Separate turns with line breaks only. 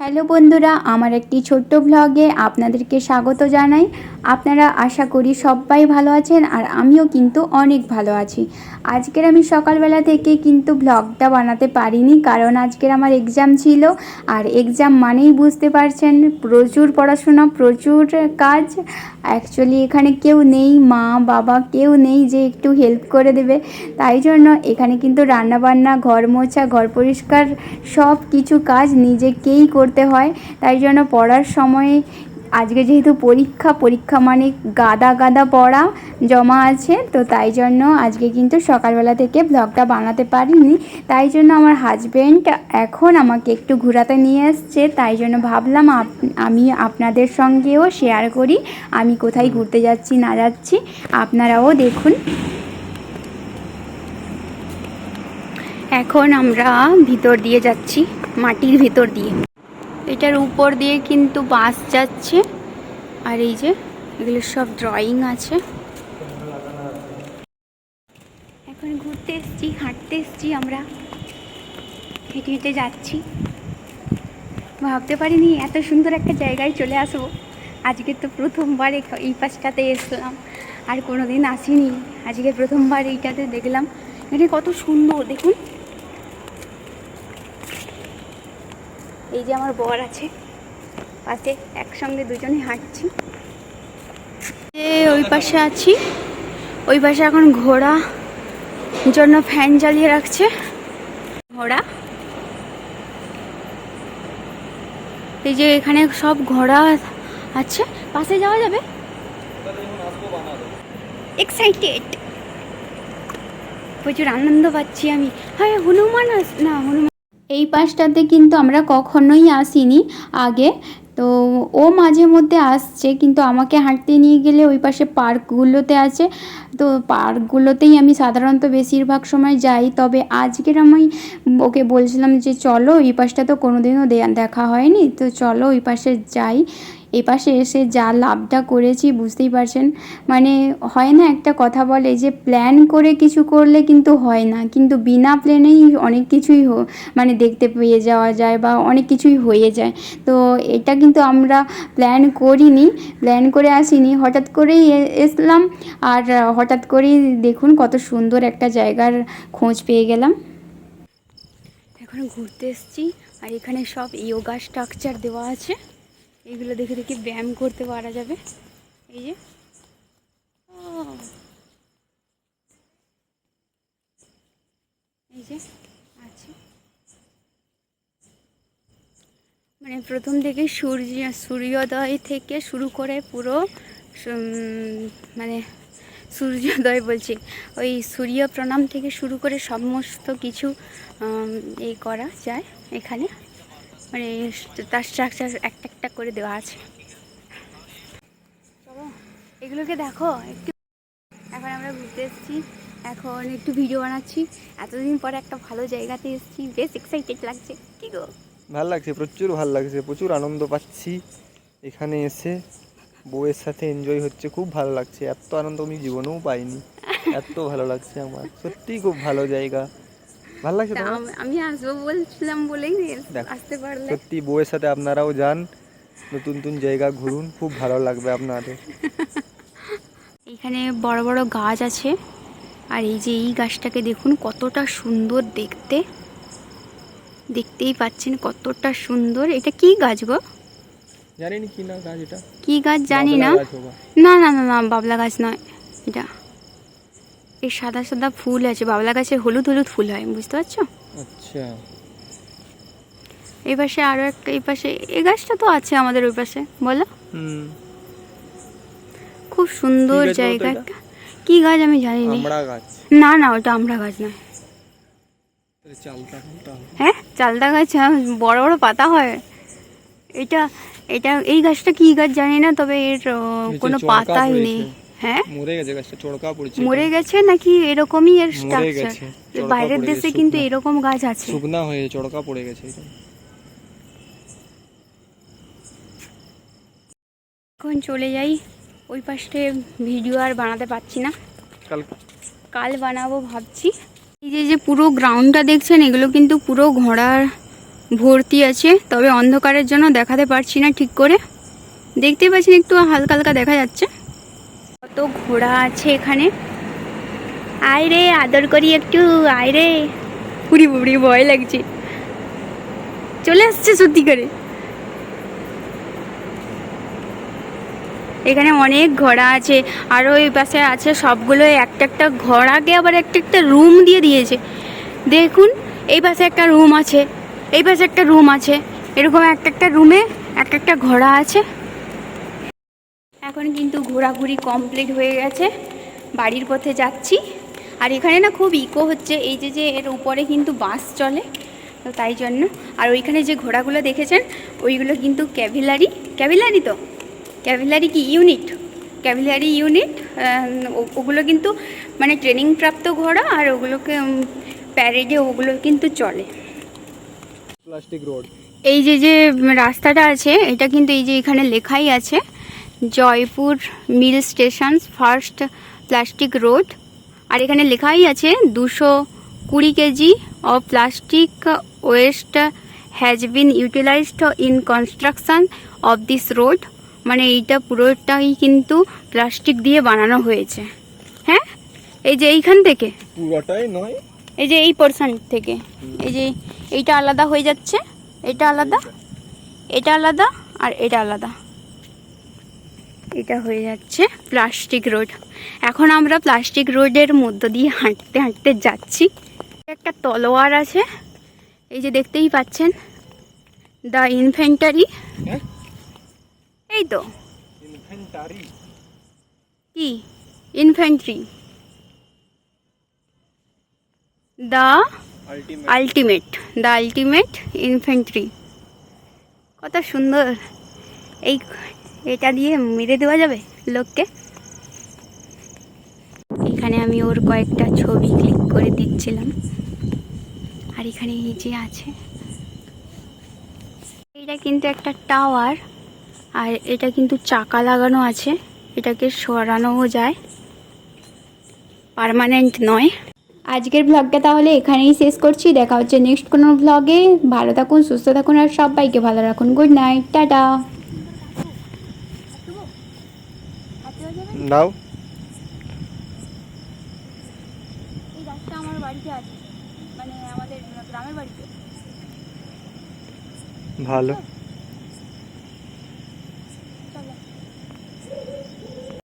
Hello বন্ধুরা, আমার একটি ছোট্ট ভ্লগে আপনাদেরকে স্বাগত জানাই। আপনারা আশা করি সবাই ভালো আছেন আর আমিও কিন্তু অনেক ভালো আছি। আজকের আমি সকালবেলা থেকে কিন্তু ভ্লগটা বানাতে পারিনি কারণ আজকের আমার এক্সাম ছিল আর এক্সাম মানেই বুঝতে পারছেন, প্রচুর পড়াশোনা, প্রচুর কাজ। অ্যাকচুয়ালি এখানে কেউ নেই, মা, বাবা কেউ নেই যে একটু হেল্প করে দেবে। তাই জন্য এখানে কিন্তু রান্নাবান্না ঘর মোছা ঘর পরিষ্কার সব কিছু কাজ নিজেকেই করতে হয়। তাই জন্য পড়ার সময় আজকে যেহেতু পরীক্ষা পরীক্ষা মানে গাদা গাদা পড়া জমা আছে, তো তাই জন্য আজকে কিন্তু সকালবেলা থেকে ব্লগটা বানাতে পারিনি। তাই জন্য আমার হাজব্যান্ড এখন আমাকে একটু ঘোরাতে নিয়ে এসছে, তাই জন্য ভাবলাম আমি আপনাদের সঙ্গেও শেয়ার করি। আমি কোথায় ঘুরতে যাচ্ছি, না যাচ্ছি, আপনারাও দেখুন। এখন আমরা ভিতর দিয়ে যাচ্ছি, মাটির ভিতর দিয়ে। এটার উপর দিয়ে কিন্তু বাস যাচ্ছে। আর এই যে, এগুলো সব ড্রয়িং আছে। এখন ঘুরতে এসছি, হাঁটতে এসছি আমরা। হেঁটে হেঁটে যাচ্ছি। ভাবতে পারিনি এত সুন্দর একটা জায়গায় চলে আসব। আজকে তো প্রথমবার এই পাশটাতে এসলাম। আর কোনো দিন আসিনি। আজকে প্রথমবার এইটাতে দেখলাম। এটা কত সুন্দর, দেখুন। এই যে আমার বর আছে, পাশে একসঙ্গে দুজনে হাঁটছি। ওই পাশে আছি। ওই পাশে এখন ঘোড়া, জন্য ফ্যান জ্বালিয়ে রাখছে। ঘোড়া। এই যে এখানে সব ঘোড়া আছে, পাশে যাওয়া যাবে? এক্সাইটেড প্রচুর আনন্দ পাচ্ছি আমি। হ্যাঁ হনুমান আস- না, হনুমান এই পাশটাতে কিন্তু আমরা কখনোই আসিনি আগে। তো ও মাঝে মধ্যে আসছে, কিন্তু আমাকে হাঁটতে নিয়ে গেলে ওই পাশে পার্কগুলোতে আছে। তো পার্কগুলোতেই আমি সাধারণত বেশিরভাগ সময় যাই, তবে আজকের আমি ওকে বলছিলাম যে, চলো ওই পাশটা তো কোনোদিনও দেখা হয়নি, তো চলো ওই পাশে যাই। এই পাশে এসে যা লাভটা করেছি বুঝতেই পারছেন? মানে হয় না একটা কথা বলে যে প্ল্যান করে কিছু করলে কিন্তু হয় না, কিন্তু বিনা প্ল্যানেই অনেক কিছুই হো- মানে দেখতে পেয়ে যাওয়া যায় বা অনেক কিছুই হয়ে যায়। তো এটা কিন্তু আমরা প্ল্যান করিনি প্ল্যান করে আসিনি, হঠাৎ করেই এসলাম। আর হঠাৎ করেই দেখুন কত সুন্দর একটা জায়গার খোঁজ পেয়ে গেলাম। এখন ঘুরতে এসেছি আর এখানে সব ইয়োগা স্ট্রাকচার দেওয়া আছে। এগুলো দেখে দেখে ব্যায়াম করতে পারা যাবে। এই যে। এই যে, আছে। মানে প্রথম থেকে সূর্য, সূর্যোদয় থেকে শুরু করে পুরো মানে সূর্যোদয় বলছি, ওই সূর্য প্রণাম থেকে শুরু করে সমস্ত কিছু এই করা যায় এখানে। মানে তার স্ট্রাকচার একটা একটা করে দেওয়া আছে। এগুলোকে দেখো, একটু এখন আমরা ঘুরতে এসেছি। এখন একটু ভিডিও বানাচ্ছি। এতদিন পরে একটা ভালো জায়গাতে এসেছি। বেশ এক্সাইটেড লাগছে। কি গো?
ভালো লাগছে, প্রচুর ভালো লাগছে, প্রচুর আনন্দ পাচ্ছি। এখানে এসে বউয়ের সাথে এনজয় হচ্ছে, খুব ভালো লাগছে। এত আনন্দ আমি জীবনেও পাইনি। এত ভালো লাগছে আমার। সত্যি খুব ভালো জায়গা। ভালো লাগছে
আম- আসব বলছিলাম বলেই আসতে পারলে।
সত্যি বউয়ের সাথে আপনারাও যান নতুন নতুন জায়গা ঘুরুন খুব ভালো লাগবে আপনাদের।
এখানে বড় বড় গাছ আছে আর এই যে এই গাছটাকে দেখুন কতটা সুন্দর দেখতে। দেখতেই পাচ্ছেন কতটা সুন্দর। এটা কি গাছ গো?
জানেন কি না গাছ এটা?
কি গাছ জানি না। না না না না বাবলা গাছ নয় এটা। এই সাদা সাদা ফুল আছে বাবলা গাছে হলুদ হলুদ ফুল হয় বুঝতে পারছ?
আচ্ছা।
এই পাশে আরও একটা এই পাশে এই গাছটা তো আছে আমাদের ওই পাশে বলো। খুব সুন্দর জায়গা একটা। কি গাছ আমি জানি না না না ওটা আমরা গাছ
চালটা
হ্যাঁ? চালদা গাছ হ্যাঁ, বড় বড় পাতা হয়। এটা এটা এই গাছটা কি গাছ জানি না তবে এর কোনো পাতাই নেই। হ্যাঁ?
মরে গেছে গাছটা চড়কা পড়েছে
মরে গেছে নাকি এরকমই এর স্ট্রাকচার বাইরের দেশে কিন্তু এরকম গাছ আছে।
শুকনা হয়ে চড়কা পড়ে গেছে এটা
এখন চলে যাই ওই পাশে ভিডিও আর বানাতে পারছি না।
কাল
কাল বানাবো ভাবছি। এই যে যে পুরো গ্রাউন্ডটা দেখছেন এগুলো কিন্তু পুরো ঘোড়ার ভর্তি আছে তবে অন্ধকারের জন্য দেখাতে পারছি না ঠিক করে। দেখতে পাচ্ছেন একটু হালকা হালকা দেখা যাচ্ছে। কত ঘোড়া আছে এখানে? আয় রে আদর করি একটু আয় রে পুরি পুরি ভয় লাগছে। চলে আসছে সত্যি করে। এখানে অনেক ঘোড়া আছে, আর ওই পাশে আছে সবগুলো একটা একটা ঘোড়াকে আবার একটা একটা রুম দিয়ে দিয়েছে। দেখুন, এই পাশে একটা রুম আছে, এই পাশে একটা রুম আছে, এরকম একটা একটা রুমে একটা একটা ঘোড়া আছে। এখন কিন্তু ঘোরাঘুরি কমপ্লিট হয়ে গেছে। বাড়ির পথে যাচ্ছি। আর এখানে না খুব ইকো হচ্ছে। এই যে যে এর উপরে কিন্তু বাস চলে তো তাই জন্য। আর ওইখানে যে ঘোড়াগুলো দেখেছেন ওইগুলো কিন্তু ক্যাভিলারি। ক্যাভিলারি তো? ক্যাভিলারি কি? ইউনিট? ক্যাভিলারি ইউনিট ওগুলো কিন্তু মানে ট্রেনিং প্রাপ্ত ঘোড়া আর ওগুলোকে প্যারেডে ওগুলো কিন্তু চলে।
প্লাস্টিক রোড
এই যে যে রাস্তাটা আছে এটা কিন্তু এই যে এখানে লেখাই আছে। Jaipur mill station first plastic road. আর এখানে লেখাই আছে দুশো কুড়ি KG of plastic waste has been utilised in construction of this road মানে এইটা পুরোটাই কিন্তু প্লাস্টিক দিয়ে বানানো হয়েছে। হ্যাঁ? এই যে এইখান থেকে?
পুরোটাই নয়।
এই যে এই পোর্শন থেকে। এই যে এইটা আলাদা হয়ে যাচ্ছে। এটা আলাদা এটা আলাদা আর এটা আলাদা। এটা হয়ে যাচ্ছে প্লাস্টিক রোড। এখন আমরা প্লাস্টিক রোডের মধ্য দিয়ে হাঁটতে হাঁটতে যাচ্ছি। একটা তলোয়ার আছে এই যে দেখতেই পাচ্ছেন দ্য ইনফেন্টারি।
হ্যাঁ?
এই তো।
ইনভেন্টারি
কি? Infantry. The
ultimate.
Ultimate. The ultimate infantry. কত সুন্দর। এই এটা দিয়ে মেরে দেওয়া যাবে লোককে? এখানে আমি ওর কয়েকটা ছবি ক্লিক করে দিচ্ছিলাম আর এখানে এই যে আছে। এটা কিন্তু একটা টাওয়ার আর এটা কিন্তু চাকা লাগানো আছে। এটাকে সরানোও যায়। পার্মানেন্ট নয়। আজকের ব্লগটা তাহলে এখানেই শেষ করছি। দেখা হচ্ছে নেক্সট কোনো ব্লগে ভালো থাকুন, সুস্থ থাকুন, আর সবাইকে ভালো রাখুন। Good night tata.
দাও
এই গাছটা আমার বাড়িতে আছে। মানে আমাদের গ্রামের বাড়িতে।
ভালো।
চলো।